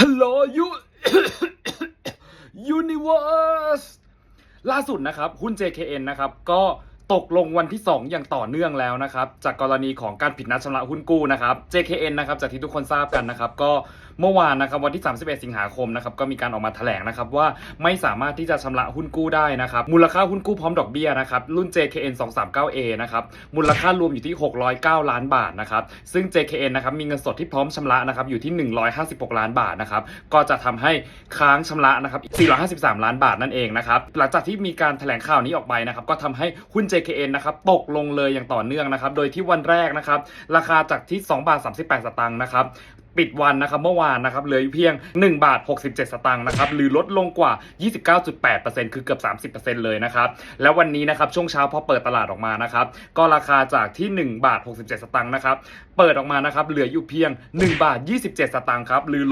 ฮัลโหลยูยูนิเว r ร์สล่าสุดนะครับ หุ้น JKN นะครับ ก็ ตกลงวันที่ 2 อย่างต่อเนื่องแล้วนะครับ จากกรณีของการผิดนัดชำระหุ้นกู้นะครับ JKN นะครับจากที่ทุกคนทราบกันนะครับ ก็เมื่อวานนะครับวันที่ 31 สิงหาคมนะครับก็มีการออกมาแถลงนะครับว่าไม่สามารถที่จะชำระหุ้นกู้ได้นะครับ มูลค่าหุ้นกู้พร้อมดอกเบี้ยนะครับรุ่น JKN 239A นะครับมูลค่ารวมอยู่ที่ 609 ล้านบาทนะครับซึ่ง JKN นะครับมีเงินสดที่พร้อมชำระนะครับอยู่ที่ 156 ล้านบาทนะครับก็จะทำให้ค้างชำระนะครับ453 ล้านบาทนั่นเองนะครับหลังจากที่มีการแถลงข่าวนี้ออกไปนะครับก็ทำให้หุ้น JKN KN นะครับตกลงเลยอย่างต่อเนื่องนะครับ โดยที่วันแรกนะครับ ราคาจากที่2บาท38 สตางค์นะครับปิดวันนะครับเมื่อวานนะครับเหลืออยู่เพียง 1 บาท 67 สตางค์นะครับหรือลดลงกว่า 29.8%คือเกือบ 30%เลยนะครับแล้ววันนี้นะครับช่วงเช้าพอเปิดตลาดออกมานะครับก็ราคาจากที่ 1 บาท 67 สตางค์นะครับเปิดออกมานะครับเหลืออยู่เพียง 1 บาท 27 สตางค์ครับหรือลด